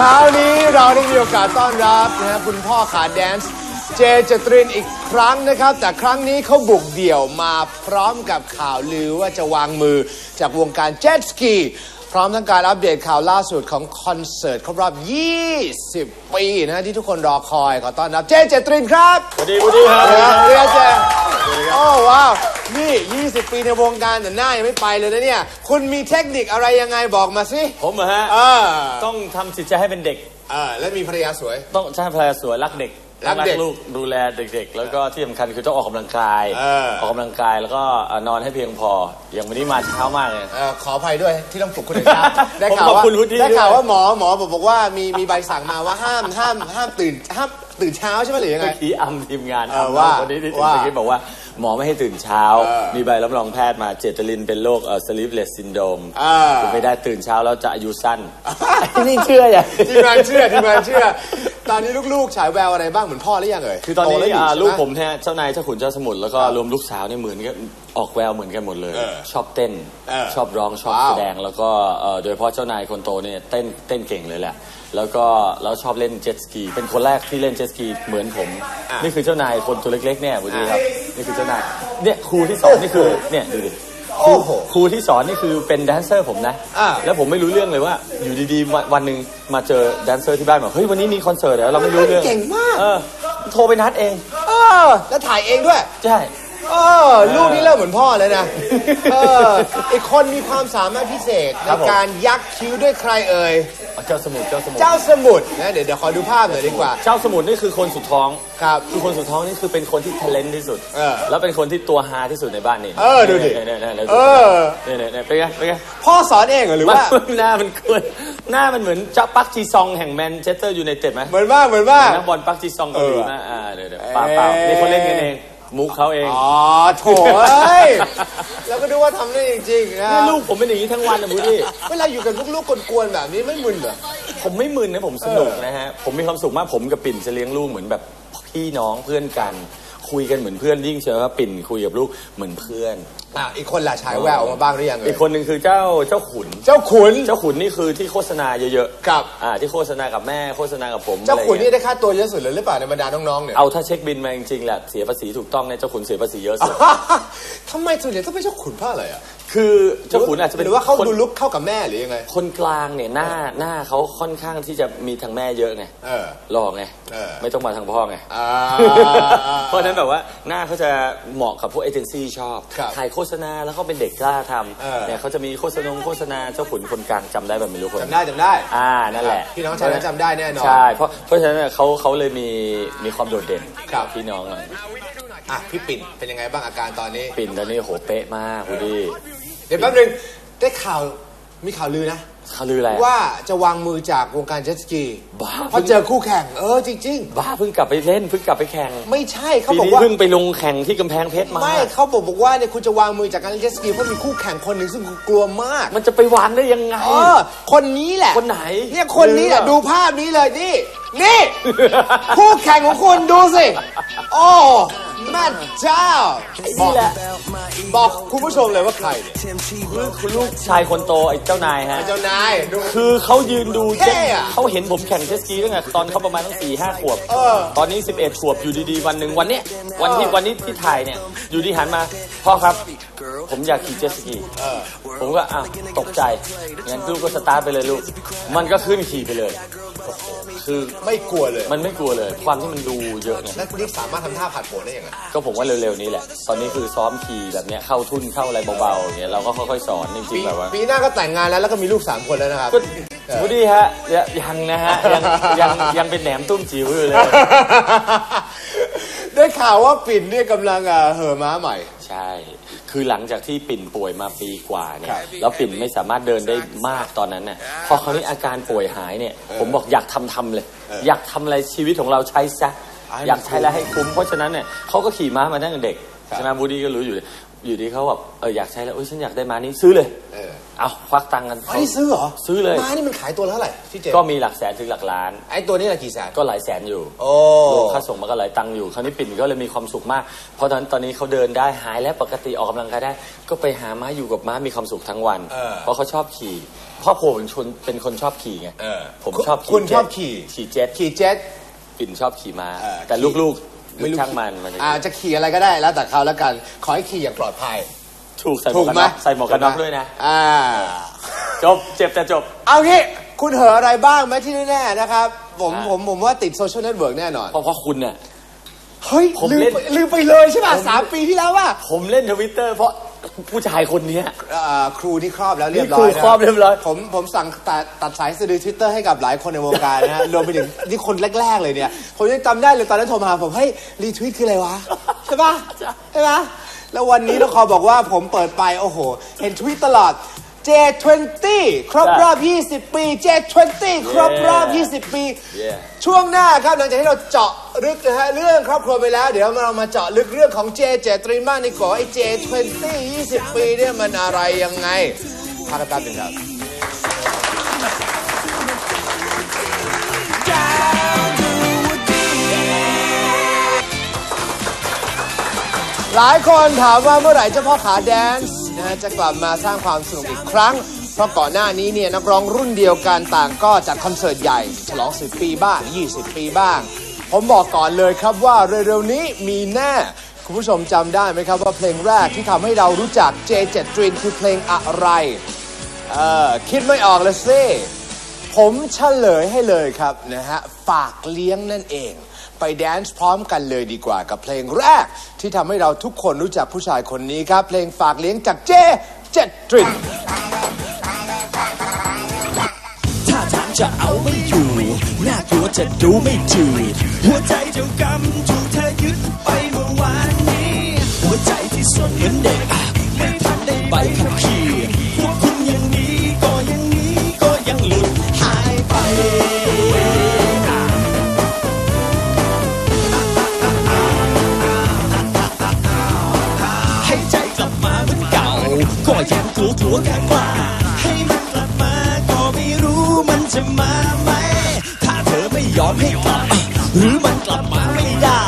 เช้านี้เราได้มีโอกาสต้อนรับนะฮะคุณพ่อขาแดนซ์เจเจตรินอีกครั้งนะครับ แต่ครั้งนี้เขาบุกเดี่ยวมาพร้อมกับข่าวลือว่าจะวางมือจากวงการเจ็ตสกี พร้อมทั้งการอัปเดตข่าวล่าสุดของคอนเสิร์ตครบรอบ 20 ปีนะฮะที่ทุกคนรอคอยขอต้อนรับเจเจตรินครับ สวัสดีสวัสดีครับ เรียนเจโอ้ว้าว นี่ 20 ปีในวงการแต่หน้ายังไม่ไปเลยนะเนี่ย คุณมีเทคนิคอะไรยังไงบอกมาสิผมเหรอฮะ เออต้องทำจิตใจให้เป็นเด็ก เออแล้วมีภรรยาสวย ต้องใช้ภรรยาสวยรักเด็กรักเด็กลูกดูแลเด็กๆ แล้วก็ที่สำคัญคือต้องออกกำลังกายเออออกกำลังกายแล้วก็เอ่อนอนให้เพียงพอ อย่างวันนี้มาเช้ามากเลยเอ่อขออภัยด้วยที่ต้องปลุกคุณในเช้าได้ผมข่าวขอบว่าคุณวุฒิได้ข่าวด้วยว่าหมอหมอบอกว่ามีมีใบสั่งมาว่าห้ามห้ามห้ามตื่นห้ามตื่นเช้าใช่ไหมหรือยังไงเมื่อกี้อำทีมงานเออำว่าวันนี้ที่ว่าเมื่อกี้บอกว่า หมอไม่ให้ตื่นเช้าเออมีใบรับรองแพทย์มาเจตลินเป็นโรคเอ่อ sleepless syndrome เออคือไม่ได้ตื่นเช้าแล้วจะอายุสั้น นี่เชื่ออย่าง ทีมงานเชื่อทีมงานเชื่อ ตอนนี้ลูกๆ ฉายแววอะไรบ้างเหมือนพ่อหรือยังเอ่ยคือตอนนี้โแล้วยู่อ่าใช่ไห ลูกผมเนี่ยเจ้านายเจ้าขุนเจ้าสมุทรแล้วก็รวมลูกสาวเนี่ยเหมือนกันออกแววเหมือนกันหมดเลย เออชอบเต้น เออชอบร้องชอบว้าว แสดงแล้วก็เอ่อโดยเฉพาะเจ้านายคนโตเนี่ยเต้นเต้นเก่งเลยแหละ แล้วก็แล้วชอบเล่นเจ็ตสกีเป็นคนแรกที่เล่นเจ็ตสกีเหมือนผม นี่คือเจ้านายคนตัวเล็กๆเนี่ยบุดีครับนี่คือเจ้านายเนี่ยครูที่สอนนี่คือเนี่ยดูดิ โอ้โห ครูที่สอนนี่คือเป็นแดนเซอร์ผมนะ อ่า แล้วผมไม่รู้เรื่องเลยว่า อยู่ดีๆวันวันหนึ่งมาเจอแดนเซอร์ที่บ้านบอกเฮ้ยวันนี้มีคอนเสิร์ตเหรอเราไม่รู้เรื่องเก่งมาก เออโทรไปนัดเอง เออ แล้วถ่ายเองด้วย ใช่ เออลูกนี่เริ่มเหมือนพ่อเลยนะเอออีกคนมีความสามารถพิเศษคในรับผม การยักคิ้วด้วยใครเอ่ยเจ้าสมุทรเจ้าสมุทรเจ้าสมุทรนะเดี๋ยวเดี๋ยวขอดูภาพหน่อยดีกว่าเจ้าสมุทรนี่คือคนสุดท้อง ครับ คือคนสุดท้องนี่คือเป็นคนที่ท ALENT ที่สุด เออแล้วเป็นคนที่ตัวฮาที่สุดในบ้านนี่เออดูดิเนี่ยเนี่ยเนี่ยเออ เนี่ยเนี่ยเนี่ยเป็นไงเป็นไงพ่อสอนเองเหรอหรือว่าหน้ามันควรหน้ามันเหมือนเจ้าปักจีซองแห่งแมนเชสเตอร์ยูไนเต็ดไหมเหมือนมากเหมือนมากนักบอลปักจีซองเกาหลีเออนะอ่าเดี๋ยวเดี๋ยวเปล่าเปล่านี่เขาเล่นกันเอง มุกเขาเอง อ๋อโถเอ้ยแล้วก็ดูว่าทำได้จริงๆนะนี่ลูกผมเป็นอย่างนี้ทั้งวันนะบูดี้เวลาอยู่กับลูกๆกวนๆแบบนี้ไม่มึนเหรอ ผมไม่มึนนะผมสนุกนะฮะ ผมมีความสุขมากผมกับปิ่นจะเลี้ยงลูกเหมือนแบบพี่น้องเพื่อนกัน คุยกันเหมือนเพื่อนยิ่งเชื่อว่าปิ่นคุยกับลูกเหมือนเพื่อนอะอีกคนล่ะฉายแววออกมาบ้างหรือยังเอ่อียกคนหนึ่งคือเจ้าเจ้าขุน เจ้าขุน เจ้าขุนนี่คือที่โฆษณาเยอะครับ อ่าที่โฆษณากับแม่โฆษณากับผมเจ้าขุนอะไรนี่งี้ยได้ค่าตัวเยอะสุดเลยหรือเปล่าในบรรดาน้องๆเนี่ย เอาถ้าเช็คบินมาจริงๆแหละเสียภาษีถูกต้องเนี่ยเจ้าขุนเสียภาษีเยอะสุด ทำไมส่วนใหญ่ต้องเป็นเจ้าขุนเพราะอะไรอะ คือเจ้าขุนอาจจะเป็นหรือว่าเขาคนดูลุกเข้ากับแม่หรือยังไง คนกลางเนี่ยหน้าหน้าเขาค่อนข้างที่จะมีทางแม่เยอะไงเออหล่อไงเออไม่ต้องมาทางพ่อไงอ่า เพราะฉะนั้นแบบว่าหน้าเขาจะเหมาะกับพวกเอเจนซี่ชอบครับถ่ายโฆษณาแล้วเขาเป็นเด็กกล้าทเออำเนี่ยเขาจะมีโฆษณาโฆษณาเจ้าขุนคนกลางจำได้แบบไม่รู้คน จำได้จำได้อ่านั่นแหละพี่น้องชายนั้นจำได้แน่นอน ใช่เพราะเพราะฉะนั้นเนี่ยเขาเขาเลยมีมีความโดดเด่นครับ พี่น้องอะอะพี่ปิ่นเป็นยังไงบ้างอาการตอนนี้ ปิ่นตอนนี้โหเป๊ะมากคุณดี เดี๋ยวแป๊บนึงได้ข่าวมีข่าวลือนะเขาลืออะไรอะว่าจะวางมือจากวงการเจ็ตสกีบ้าเพราะเจอคู่แข่งเออจริง บ้าเพิ่งกลับไปเล่นเพิ่งกลับไปแข่งๆ ไม่ใช่เขาปีบอกนี้ว่า เพิ่งไปลงแข่งที่กำแพงเพชรมา ไม่เขาบอกบอกว่าเนี่ยคุณจะวางมือจากการเล่นเจ็ตสกีเพราะมีคู่แข่งคนหนึ่งซึ่งคุณกลัวมากมันจะไปวางได้ยังไง เออคนนี้แหละคนไหนเนี่ยคนนี้แหละลือดูภาพนี้เลยนี่นี่ คู่แข่งของคุณดูสิโอ้ แม่เจ้านี่แหละบอกคุณผู้ชมเลยว่าใครเนี่ยคุณลูกชายคนโตไอ้เจ้านายฮะ เจ้านายดู คือเขายืนดูเท่อะเขาเห็นผมแข่งเจตสกีตั้งแต่ตอนเขาประมาณตั้งสี่ห้าขวบ เออ ตอนนี้ 11 ขวบอยู่ดีๆ วันหนึ่งวันเนี้ยวันที่วันนี้ที่ถ่ายเนี่ย อยู่ดีหันมา พ่อครับ ผมอยากขี่เจ็ตสกีเออผมก็อ้าวตกใจงั้นลูกก็สตาร์ทไปเลยลูก มันก็ขึ้นขี่ไปเลย คือไม่กลัวเลย มันไม่กลัวเลย ความที่มันดูเยอะไงแล้วคุณนี่สามารถทำท่าผัดโผล่ได้ยังไงก็ผมว่าเร็วๆนี้แหละ ตอนนี้คือซ้อมขี่แบบเนี้ยเข้าทุ่นเข้าอะไรเบาๆอย่างเงี้ยเราก็ค่อยๆสอนจริปีงๆแบบว่าปีหน้าก็แต่งงานแล้วแล้วก็มีลูกสามคนแล้วนะครับก็สวัสดีฮะยังยังนะฮะยังยังยังเป็นแหนมตุ้มจิ๋วอยู่เลย ได้ข่าวว่าปิ่นเนี่ยกำลังอะเห่อม้าใหม่ ใช่ คือหลังจากที่ปิ่นป่วยมาปีกว่าเนี่ครัยบแล้วปิ่นไม่สามารถเดินได้มากตอนนั้นน่ะพอคราวนี้อาการป่วยหายเนี่ย ผมบอกอยากทำทำเลยเอออยากทำอะไรชีวิตของเราใช้ซะให้มันอยากใช้แล้วให้คุ้มเพราะฉะนั้นเนี่ยเขาก็ขี่ม้ามาตั้งแต่เด็กครับใช่ไหมบูดี้ก็รู้อยู่อยู่ดีเขาแบบเอออยากใช้แล้วเอ้ยฉันอยากได้ม้านี้ซื้อเลย เออเอาควักตังค์กันอันนี้ซื้อเหรอซื้อเลยม้านี่มันขายตัวละเท่าไหร่พี่เจมส์ก็มีหลักแสนถึงหลักล้าน ไอ้ตัวนี้ละกี่แสนก็หลายแสนอยู่โอ้รวมค่าส่งมันก็หลายตังค์อยู่คราวนี้ปิ่นก็เลยมีความสุขมาก เพราะตอนตอนนี้เขาเดินได้หายแล้วปกติออกกำลังกายได้ ก็ไปหาม้าอยู่กับม้ามีความสุขทั้งวัน เออ เพราะเขาชอบขี่ครอบครัวเป็นคนเป็นคนชอบขี่ไงเออผมชอบขี่คุณชอบเจ็ตขี่ ขี่เจ็ตขี่เจ็ต ปิ่นชอบขี่ม้าเออแต่ขี่ ลูกๆไม่ช่างมันมันจะอาจะขี่อะไรก็ได้แล้วแต่เขาแล้วกัน ขอให้ขี่อย่างปลอดภัย ถูกใส่หมถูวกกกันไหมน็อกใส่หมวกกันน็อกด้วยนะ อ่า จบเจ็บแต่จบ เอางี้คุณเหออะไรบ้างไหมที่แน่ๆนะครับ ผมอ่า ผมผมว่าติดโซเชียลเน็ตเวิร์กแน่นอน เพราะเพราะคุณเนี่ย เฮ้ย ผมลืมเล่น ไปลืมไปเลยใช่ป่ะสามปีที่แล้วว่าผมเล่นทวิตเตอร์เพราะผู้ชายคนเนี้ย ครูนี่ครอบแล้วเรียบร้อยนี่ครูนะครอบเรียบร้อย ผมผมสั่งตัดตัดสายสะดือทวิตเตอร์ให้กับหลายคนในวงการนะฮะ รวมไปถึงนี่คนแรก ๆ เลยเนี่ย ผมยังจำได้เลยตอนนั้นโทรมาหาผมเฮ้ยรีทวิตคืออะไรวะ ใช่ป่ะใช่ป่ะ แล้ววันนี้ต้องขอบอกว่าผมเปิดไปโอ้โห เห็นทวิตตลอด J20 ครบรอบ 20 ปี J20 ครบรอบ 20 ปี Yeah ช่วงหน้าครับหลังจากที่เราเจาะลึกนะฮะเรื่องครอบครัวไปแล้ว เดี๋ยวเรามาเจาะลึกเรื่องของเจเจตรีมากดีกว่าไอ้เจ20 20 ปีเนี่ยมันอะไรยังไงพักกันแป๊บหนึงครับ หลายคนถามว่าเมื่อไหร่เจ้าพ่อขาแดนซ์นะจะกลับมาสร้างความสนุกอีกครั้ง เพราะก่อนหน้านี้เนี่ยนักร้องรุ่นเดียวกันต่างก็จัดคอนเสิร์ตใหญ่ ฉลอง 10 ปีบ้าง 20 ปีบ้าง ผมบอกก่อนเลยครับว่าเร็วๆนี้มีแน่คุณผู้ชมจำได้ไหมครับว่าเพลงแรกที่ทำให้เรารู้จัก J7 Dream คือเพลงอะไร เออคิดไม่ออกเลยสิผมเฉลยให้เลยครับนะฮะฝากเลี้ยงนั่นเอง ไปแดนซ์พร้อมกันเลยดีกว่ากับเพลงแรก ที่ทำให้เราทุกคนรู้จักผู้ชายคนนี้ครับ เพลงฝากเลี้ยงจากเจเจ็ดตรินถ้าทางจะเอาไม่อยู่น่ากลัวจะดูไม่จืดหัวใจเจ้ากรรมถูกเธอยึดไปเมื่อวานนี้ หัวใจที่สนเหมือนเด็ก ยังกลัวกลัวกล้ากล้าให้มันกลับมาก็ไม่รู้มันจะมาไหม ถ้าเธอไม่ยอมให้กลับ หรือมันกลับมาไม่ได้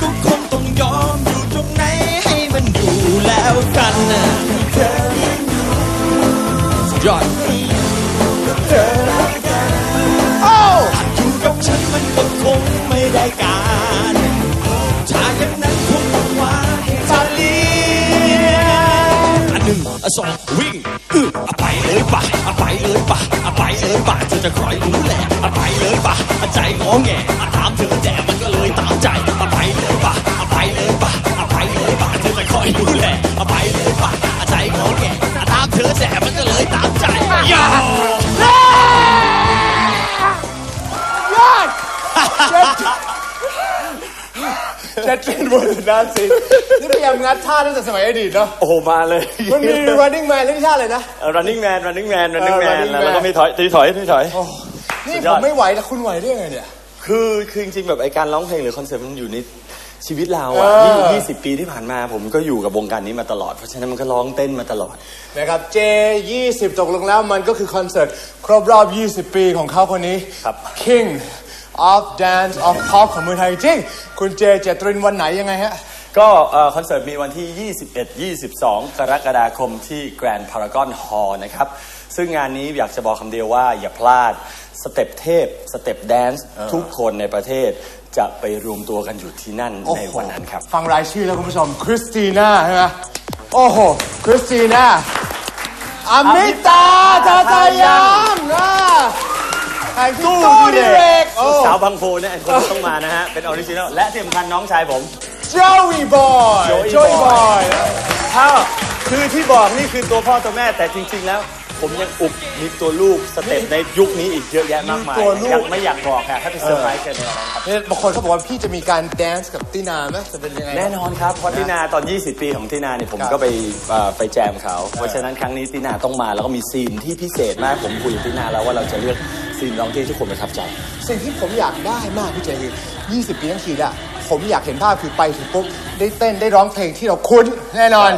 ก็คงต้องยอมอยู่ตรงไหนให้มันดูแล้วกันนะเธอสุดยอดโอ้อยู่กับฉันมันก็คงไม่ได้การถ้าอย่างนั้นคงต้องว่าให้เธอเลี้ยง อันหนึ่งอันสองวิ่งอื้ออะไป เลยป่ะอะไปเลยป่ะอะไปเลยป่ะเธอจะคอยรู้แหละอะไปเลยป่ะอะใจงอแงอะถามเธอแต่ เจ็ดตรินบนด้านสินี่พยายามงัดท่าตั้งแต่สมัยอดีตเนาะโอ้โหมาเลย มันมี running man เรื่องท่าเลยนะ running man running man running man แล้วก็มีถอยตีถอยตีถอยนี่ผมไม่ไหวแต่คุณไหวได้ไงเนี่ย คือคือจริงๆแบบไอการร้องเพลงหรือคอนเสิร์ตมันอยู่ในชีวิตเราอะยี่สิบปีที่ผ่านมา ผมก็อยู่กับวงการนี้มาตลอด เพราะฉะนั้นมันก็ร้องเต้นมาตลอด นะครับ J 20 ตกลงแล้วมันก็คือคอนเสิร์ตครบรอบ 20 ปีของเขาคนนี้ครับ King of Dance of Pop ของเมืองไทยจริง คุณเจเจตรินวันไหนยังไงฮะ ก็เอ่อคอนเสิร์ตมีวันที่ 21 22 กรกฎาคมที่ Grand Paragon Hall นะครับ ซึ่งงานนี้อยากจะบอกคำเดียวว่าอย่าพลาด สเต็ปเทพ สเต็ปแดนซ์ทุกคนในประเทศจะไปรวมตัวกันอยู่ที่นั่นในวันนั้นครับ ฟังรายชื่อแล้วคุณผู้ชม คริสติน่าใช่ไหมโอ้โห คริสติน่าอมิตาทาทายังอ่า แห่งตู้ดิเรกโอ้สาวบางโพเนี่ยคนที่ต้องมานะฮะ เป็นออริจินอลและที่สำคัญน้องชายผม โจวีบอย Joey โจวีบอยถ้าคือที่บอกนี่คือตัวพ่อตัวแม่แต่จริง ๆ แล้ว ผมยังอุบมีตัวลูกสเต็ปในยุคนี้อีกเยอะแยะมากมายยังไม่อยากบอกค่ะถ้าเป็นเซอร์ไพรส์กันเนี่ยนะครับเนี่ยบางคนเขาบอกว่าพี่จะมีการแดนซ์กับตินาไหมจะเป็นยังไงแน่นอนครับเพราะตินาตอน 20 ปีของตินาเนี่ยผมครับก็ไปเอ่อไปแจมเขา เพราะฉะนั้นครั้งนี้ตินาต้องมาแล้วก็มีซีนที่พิเศษมากผมคุยกับตินาแล้วว่าเราจะเลือก ซีนร้องที่ทุกคนประทับใจ สิ่งที่ผมอยากได้มากพี่เจคือ 20 ปีทั้งทีอะผมอยากเห็นภาพคือไปถึงปุ๊บได้เต้นได้ร้องเพลงที่เราคุ้นแน่นอน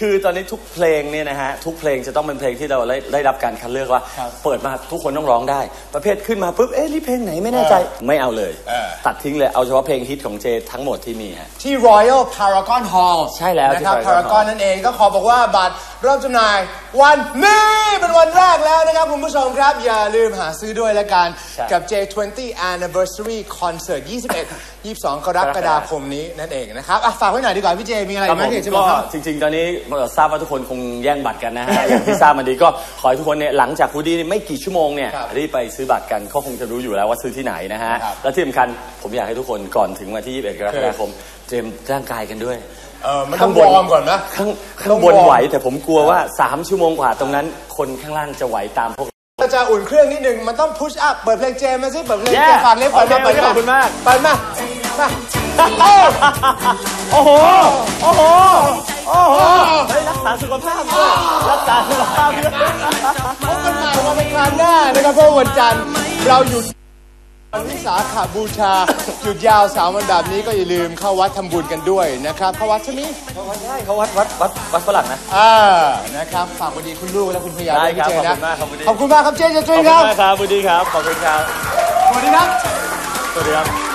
คือตอนนี้ทุกเพลงเนี่ยนะฮะทุกเพลงจะต้องเป็นเพลงที่เราได้ได้รับการคัดเลือกว่า ครับเปิดมาทุกคนต้องร้องได้ ประเภทขึ้นมาปุ๊บเอ๊ะนี่เพลงไหนไม่แน่ใจไม่เอาเลย เออ ตัดทิ้งเลยเอาเฉพาะเพลงฮิตของเจทั้งหมดที่มีฮะ ที่ Royal Paragon Hall ใช่แล้วที่นะครับ Paragon Paragon Hall นั่นเองก็ขอบอกว่าบัตรเริ่มจำหน่ายวันนี้นี่เป็นวันแรกแล้วนะครับ คุณผู้ชมครับ อย่าลืมหาซื้อด้วยละกันใช่กับ J20 Anniversary Concert 21 22 กรกฎาคมนี้นั่นเองนะครับอะฝากไว้หน่อยดีกว่าพี่เจมีอะไรครับไหมผมที่อยากจะบก็อกครับ จริง ๆ ตอนนี้เราทราบว่าทุกคนคงแย่งบัตรกันนะฮะ อย่างที่ทราบมาดีก็ขอให้ทุกคนเนี่ยหลังจากฮูดี้นี่ไม่กี่ชั่วโมงเนี่ยครับรีบไปซื้อบัตรกันก็คงจะรู้อยู่แล้วว่าซื้อที่ไหนนะฮะ ครับและที่สำคัญผมอยากให้ทุกคนก่อนถึงวันที่ 21 กรกฎาคมเตรียมร่างกายกันด้วย เออมันต้องวอร์มก่อนนะข้างต้ข้าองงบนวอร์มไหว แต่ผมกลัวว่า 3 ชั่วโมงกว่าตรงนั้น คนข้างล่างจะไหวตามพวกเราจะอุ่นเครื่องนิดนึง มันต้องพุชอัพเปิดเพลงเจมาสิเปิดเพลงเจ Yeah ฟังเล่นเปิดมาโอเคเปิดมาขอบคุณมากเปิดมามาโอ้โห โอ้โห โอ้โหเฮ้ยรักษาสุขภาพด้วยรักษาสุขภาพด้วยพบกันใหม่วันอังคารหน้านะครับเพราะวันจันทร์เราหยุด วันวิสาขบูชาหยุดยาวสามวันแบบนี้ก็อย่าลืมเข้าวัดทำบุญกันด้วยนะครับเข้าวัดใช่ไหมใช่เขาวัดวัดวัดวัดฝรั่งนะ อ่านะครับฝากวันดีคุณลูกและคุณพยาได้ด้วยครับพี่เจนะขอบคุณมากครับคุณดี ขอบคุณมากครับเจเจตขรีอบคคุรับณมากครับบุดีครับ ขอบคุณครับสวัสดีครับ สวัสดีครับ